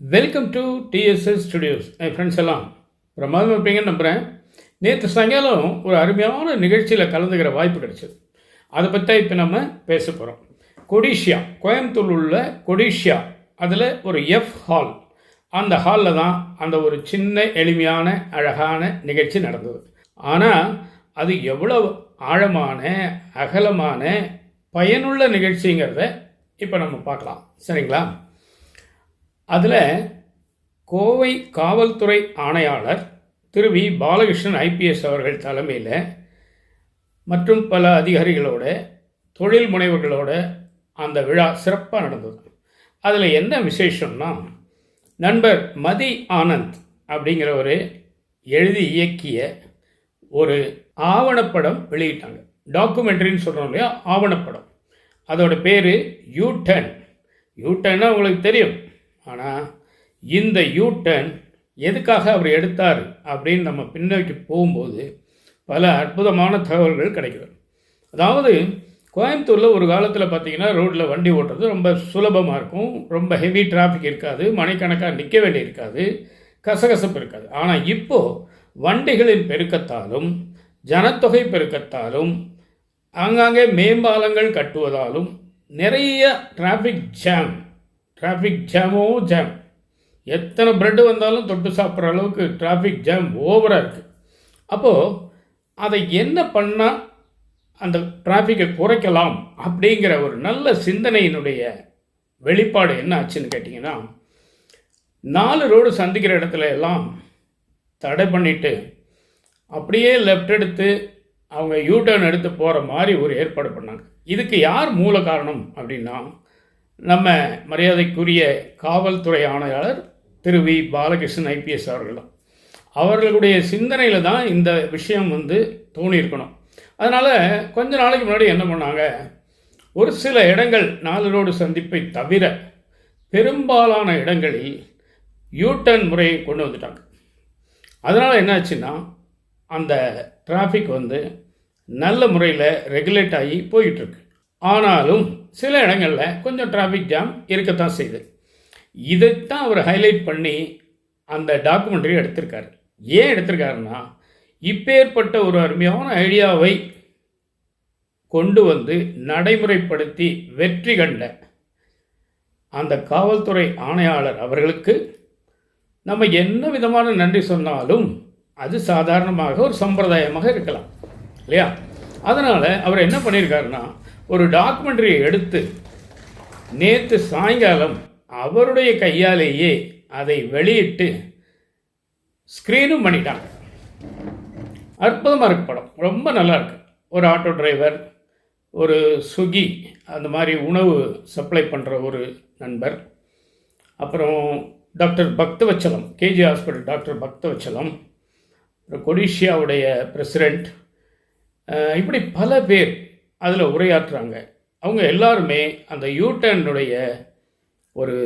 Welcome to DSS studios என் friends எல்லாம் பிரமாதம் இருப்பீங்கன்னு நம்புகிறேன் நேற்று சாயங்காலம் ஒரு அருமையான நிகழ்ச்சியில் கலந்துக்கிற வாய்ப்பு கிடைச்சது. அதை பற்றி இப்போ நம்ம பேச போகிறோம் கொடிஷியா கோயம்புத்தூர் உள்ள கொடிஷியா அதில் ஒரு எஃப் ஹால் அந்த ஹாலில் தான் அந்த ஒரு சின்ன எளிமையான அழகான நிகழ்ச்சி நடந்தது. ஆனால் அது எவ்வளோ ஆழமான அகலமான பயனுள்ள நிகழ்ச்சிங்கிறத இப்போ நம்ம பார்க்கலாம். சரிங்களா? அதில் கோவை காவல்துறை ஆணையாளர் திரு வி. பாலகிருஷ்ணன் ஐபிஎஸ் அவர்கள் தலைமையில் மற்றும் பல அதிகாரிகளோட தொழில் முனைவர்களோட அந்த விழா சிறப்பாக நடந்தது. அதில் என்ன விசேஷம்னா நண்பர் மதி ஆனந்த் அப்படிங்கிறவர் எழுதி இயக்கிய ஒரு ஆவணப்படம் வெளியிட்டாங்க. டாக்குமெண்ட்ரின்னு சொல்கிறோம் இல்லையா? ஆவணப்படம். அதோட பேர் யூ டர்ன். யூ டர்ன்னா உங்களுக்கு தெரியும். ஆனால் இந்த யூ எதுக்காக அவர் எடுத்தார் அப்படின்னு நம்ம பின்னோக்கி போகும்போது பல அற்புதமான தகவல்கள் கிடைக்கிறது அதாவது கோயம்புத்தூரில் ஒரு காலத்தில் பார்த்தீங்கன்னா ரோட்டில் வண்டி ஓட்டுறது ரொம்ப சுலபமாக இருக்கும். ரொம்ப ஹெவி டிராஃபிக் இருக்காது. மணிக்கணக்காக நிற்க வேண்டி இருக்காது. கசகசப்பு இருக்காது. ஆனால் இப்போது வண்டிகளின் பெருக்கத்தாலும் ஜனத்தொகை பெருக்கத்தாலும் ஆங்காங்கே மேம்பாலங்கள் கட்டுவதாலும் நிறைய டிராஃபிக் ஜாம் டிராஃபிக் ஜாமோ ஜாம் எத்தனை பிரெட்டு வந்தாலும் தொட்டு சாப்பிட்ற அளவுக்கு டிராஃபிக் ஜாம் ஓவராக இருக்குது அப்போது அதை என்ன பண்ணால் அந்த டிராஃபிக்கை குறைக்கலாம் அப்படிங்கிற ஒரு நல்ல சிந்தனையினுடைய வெளிப்பாடு என்ன ஆச்சுன்னு கேட்டிங்கன்னா நாலு ரோடு சந்திக்கிற இடத்துல எல்லாம் தடை பண்ணிவிட்டு அப்படியே லெஃப்ட் எடுத்து அவங்க யூ டர்ன் எடுத்து போகிற மாதிரி ஒரு ஏற்பாடு பண்ணாங்க. இதுக்கு யார் மூல காரணம் அப்படின்னா நம்ம மரியாதைக்குரிய காவல்துறை ஆணையாளர் திரு வி. பாலகிருஷ்ணன் ஐபிஎஸ் அவர்கள் தான். அவர்களுடைய சிந்தனையில் தான் இந்த விஷயம் வந்து தோணியிருக்கணும். அதனால் கொஞ்ச நாளைக்கு முன்னாடி என்ன பண்ணாங்க? ஒரு சில இடங்கள் நாலு ரோடு சந்திப்பை தவிர பெரும்பாலான இடங்களில் யூட்டர்ன் முறையை கொண்டு வந்துட்டாங்க. அதனால் என்னாச்சுன்னா அந்த டிராஃபிக் வந்து நல்ல முறையில் ரெகுலேட் ஆகி போயிட்டுருக்கு ஆனாலும் சில இடங்களில் கொஞ்சம் டிராஃபிக் ஜாம் இருக்கத்தான் செய்யுது. இதைத்தான் அவர் ஹைலைட் பண்ணி அந்த டாக்குமெண்ட்ரி எடுத்திருக்காரு. ஏன் எடுத்திருக்காருன்னா இப்பேற்பட்ட ஒரு அருமையான ஐடியாவை கொண்டு வந்து நடைமுறைப்படுத்தி வெற்றி கண்ட அந்த காவல்துறை ஆணையாளர் அவர்களுக்கு நம்ம என்ன விதமான நன்றி சொன்னாலும் அது சாதாரணமாக ஒரு சம்பிரதாயமாக இருக்கலாம். இல்லையா? அதனால் அவர் என்ன பண்ணியிருக்காருன்னா ஒரு டாக்குமெண்ட்ரியை எடுத்து நேற்று சாயங்காலம் அவருடைய கையாலேயே அதை வெளியிட்டு ஸ்க்ரீனும் பண்ணிட்டாங்க. அற்புதமாக இருக்கு படம். ரொம்ப நல்லா இருக்கு. ஒரு ஆட்டோ டிரைவர் ஒரு சுகி அந்த மாதிரி உணவு சப்ளை பண்ணுற ஒரு நண்பர். அப்புறம் doctor Bakthavatsalam KG hospital doctor Bakthavatsalam. அப்புறம் கொடிஷியாவுடைய பிரசிடெண்ட் இப்படி பல பேர் அதில் உரையாற்றுறாங்க. அவங்க எல்லாருமே அந்த யூட்டனுடைய ஒரு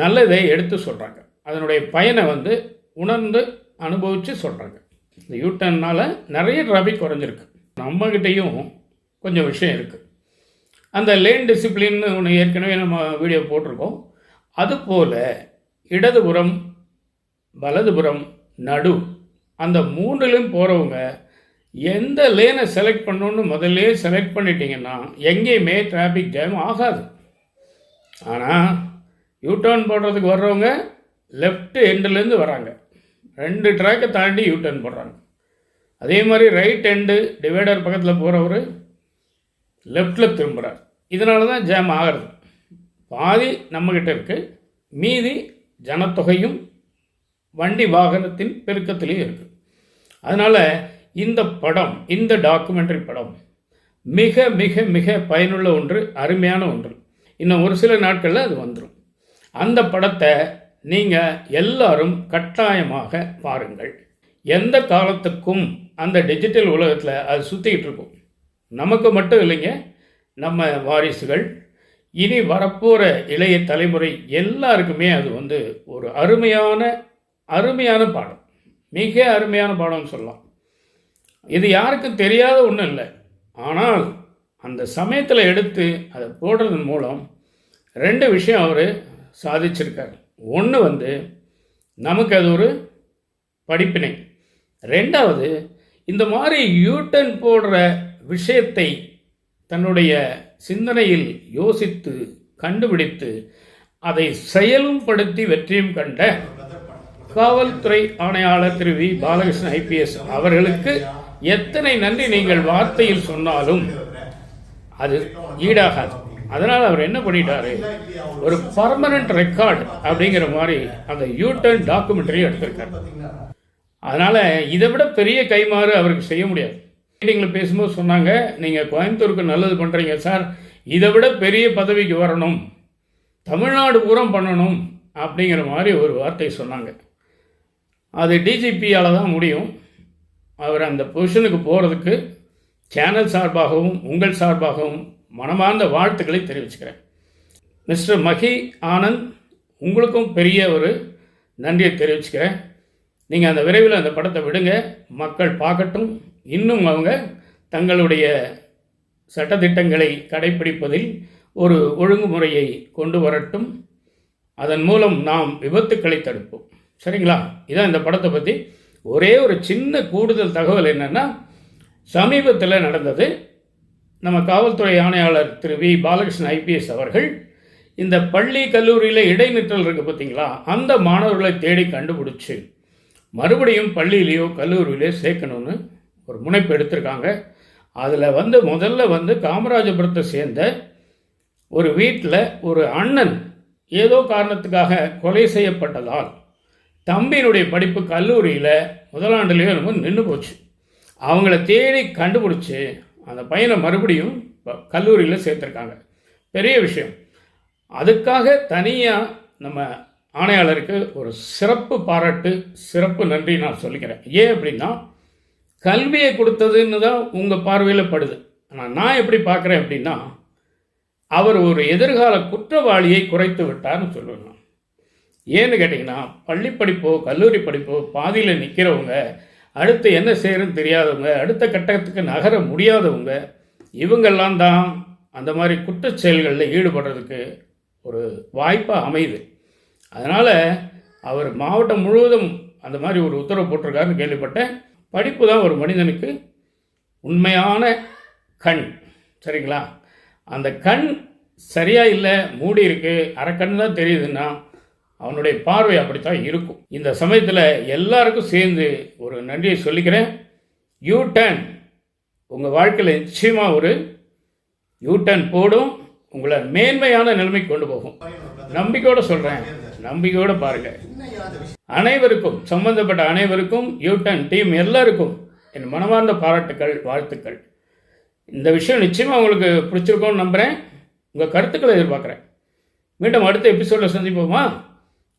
நல்லதை எடுத்து சொல்கிறாங்க அதனுடைய பயனை வந்து உணர்ந்து அனுபவித்து சொல்கிறாங்க இந்த யூட்டர்னால் நிறைய டிராஃபிக் குறைஞ்சிருக்கு. நம்மக்கிட்டேயும் கொஞ்சம் விஷயம் இருக்குது அந்த லேன் டிசிப்ளின்னு ஒன்று ஏற்கனவே நம்ம வீடியோ போட்டிருக்கோம். அதுபோல் இடதுபுறம் வலதுபுறம் நடு அந்த மூன்றிலும் போகிறவங்க எந்த லேனை செலக்ட் பண்ணணுன்னு முதல்ல செலக்ட் பண்ணிட்டீங்கன்னா எங்கேயுமே டிராஃபிக் ஜாம் ஆகாது. ஆனால் யூட்டர்ன் போடுறதுக்கு வர்றவங்க லெஃப்ட் எண்டுலேருந்து வராங்க ரெண்டு ட்ராக்கை தாண்டி யூட்டர்ன் போடுறாங்க. அதே மாதிரி ரைட் எண்டு டிவைடர் பக்கத்தில் போகிறவர் லெஃப்டில் திரும்புகிறார் இதனால தான் ஜாம் ஆகிறது. பாதி நம்மக்கிட்ட இருக்குது மீதி ஜனத்தொகையும் வண்டி வாகனத்தின் பெருக்கத்திலையும் இருக்குது அதனால் இந்த படம் இந்த டாக்குமெண்ட்ரி படம் மிக மிக மிக பயனுள்ள ஒன்று அருமையான ஒன்று. இன்னும் ஒரு சில நாட்களில் அது வந்துடும் அந்த படத்தை நீங்கள் எல்லாரும் கட்டாயமாக பாருங்கள். எந்த காலத்துக்கும் அந்த டிஜிட்டல் உலகத்தில் அது சுற்றிக்கிட்டு இருக்கும். நமக்கு மட்டும் இல்லைங்க நம்ம வாரிசுகள். இனி வரப்போகிற இளைய தலைமுறை எல்லாருக்குமே அது வந்து ஒரு அருமையான அருமையான பாடம். மிக அருமையான பாடம்னு சொல்லலாம். இது யாருக்கும் தெரியாத ஒன்றும் இல்லை ஆனால் அந்த சமயத்தில் எடுத்து அதை போடுறதன் மூலம் ரெண்டு விஷயம் அவர் சாதிச்சிருக்கார். ஒன்று வந்து நமக்கு அது ஒரு படிப்பினை. ரெண்டாவது இந்த மாதிரி யூட்டன் போடுற விஷயத்தை தன்னுடைய சிந்தனையில் யோசித்து கண்டுபிடித்து அதை செயலும் படுத்தி வெற்றியும் கண்ட காவல்துறை ஆணையாளர் திரு வி. பாலகிருஷ்ணன் ஐபிஎஸ் அவர்களுக்கு எத்தனை நன்றி நீங்கள் வார்த்தையில் சொன்னாலும் அது ஈடாகாது. அதனால் அவர் என்ன பண்ணிட்டாரு? ஒரு பர்மனன்ட் ரெக்கார்ட் அப்படிங்கிற மாதிரி அந்த யூடர்ன் டாக்குமெண்ட்ரி எடுத்திருக்காரு. அதனால் இதை விட பெரிய கைமாறு அவருக்கு செய்ய முடியாது. மீட்டிங்கில் பேசும்போது சொன்னாங்க நீங்கள் கோயம்புத்தூருக்கு நல்லது பண்ணுறீங்க சார். இதை விட பெரிய பதவிக்கு வரணும். தமிழ்நாடு பூரம் பண்ணணும். அப்படிங்கிற மாதிரி ஒரு வார்த்தை சொன்னாங்க. அது டிஜிபியால் தான் முடியும். அவர் அந்த பொசிஷனுக்கு போகிறதுக்கு சேனல் சார்பாகவும் உங்கள் சார்பாகவும் மனமார்ந்த வாழ்த்துக்களை தெரிவிச்சுக்கிறேன். மிஸ்டர் மகி ஆனந்த் உங்களுக்கும் பெரிய ஒரு நன்றியை தெரிவிச்சுக்கிறேன். நீங்கள் அந்த விரைவில் அந்த படத்தை விடுங்க. மக்கள் பார்க்கட்டும். இன்னும் அவங்க தங்களுடைய சட்டத்திட்டங்களை கடைப்பிடிப்பதில் ஒரு ஒழுங்குமுறையை கொண்டு வரட்டும். அதன் மூலம் நாம் விபத்துக்களை தடுப்போம். சரிங்களா? இதான் இந்த படத்தை பற்றி ஒரே ஒரு சின்ன கூடுதல் தகவல் என்னென்னா சமீபத்தில் நடந்தது. நம்ம காவல்துறை ஆணையாளர் திரு வி. பாலகிருஷ்ணன் ஐபிஎஸ் அவர்கள் இந்த பள்ளி கல்லூரியில் இடைநிற்றல் இருக்குது பார்த்தீங்களா அந்த மாணவர்களை தேடி கண்டுபிடிச்சி மறுபடியும் பள்ளியிலேயோ கல்லூரியிலையோ சேர்க்கணும்னு ஒரு முனைப்பு எடுத்திருக்காங்க. அதில் வந்து முதல்ல வந்து காமராஜபுரத்தை சேர்ந்த ஒரு வீட்டில் ஒரு அண்ணன் ஏதோ காரணத்துக்காக கொலை செய்யப்பட்டதால் தம்பியினுடைய படிப்பு கல்லூரியில் முதலாண்டுலேயே ரொம்ப நின்று போச்சு. அவங்கள தேடி கண்டுபிடிச்சி அந்த பையனை மறுபடியும் கல்லூரியில் சேர்த்துருக்காங்க. பெரிய விஷயம். அதுக்காக தனியாக நம்ம ஆணையாளருக்கு ஒரு சிறப்பு பாராட்டு சிறப்பு நன்றி நான் சொல்லிக்கிறேன். ஏன் அப்படின்னா கல்வியை கொடுத்ததுன்னு தான் உங்கள் பார்வையில் படுது. ஆனால் நான் எப்படி பார்க்குறேன் அப்படின்னா அவர் ஒரு எதிர்கால குற்றவாளியை குறைத்து விட்டார்னு சொல்லுவேன் ஏன்னு கேட்டிங்கன்னா பள்ளி படிப்போ கல்லூரி படிப்போ பாதியில் நிற்கிறவங்க அடுத்து என்ன செய்யறதுன்னு தெரியாதவங்க அடுத்த கட்டத்துக்கு நகர முடியாதவங்க இவங்கெல்லாம் தான் அந்த மாதிரி குற்ற செயல்களில் ஈடுபடுறதுக்கு ஒரு வாய்ப்பாக அமையுது. அதனால் அவர் மாவட்டம் முழுவதும் அந்த மாதிரி ஒரு உத்தரவு போட்டிருக்காருன்னு கேள்விப்பட்டேன். படிப்பு தான் ஒரு மனிதனுக்கு உண்மையான கண். சரிங்களா? அந்த கண் சரியாக இல்லை மூடி இருக்குது அரைக்கண் தான் தெரியுதுன்னா அவனுடைய பார்வை அப்படித்தான் இருக்கும். இந்த சமயத்தில் எல்லாருக்கும் சேர்ந்து ஒரு நன்றியை சொல்லிக்கிறேன். யூ டர்ன் உங்கள் வாழ்க்கையில் நிச்சயமாக ஒரு யூ டர்ன் போடும். உங்களை மேன்மையான நிலைமைக்கு கொண்டு போகும். நம்பிக்கையோடு சொல்கிறேன் நம்பிக்கையோடு பாருங்கள் அனைவருக்கும் சம்பந்தப்பட்ட அனைவருக்கும் யூ டர்ன் டீம் எல்லாருக்கும் என் மனமார்ந்த பாராட்டுக்கள் வாழ்த்துக்கள். இந்த விஷயம் நிச்சயமாக உங்களுக்கு பிடிச்சிருக்கோன்னு நம்புகிறேன் உங்கள் கருத்துக்களை எதிர்பார்க்குறேன். மீண்டும் அடுத்த எபிசோடில் சந்திப்போமா?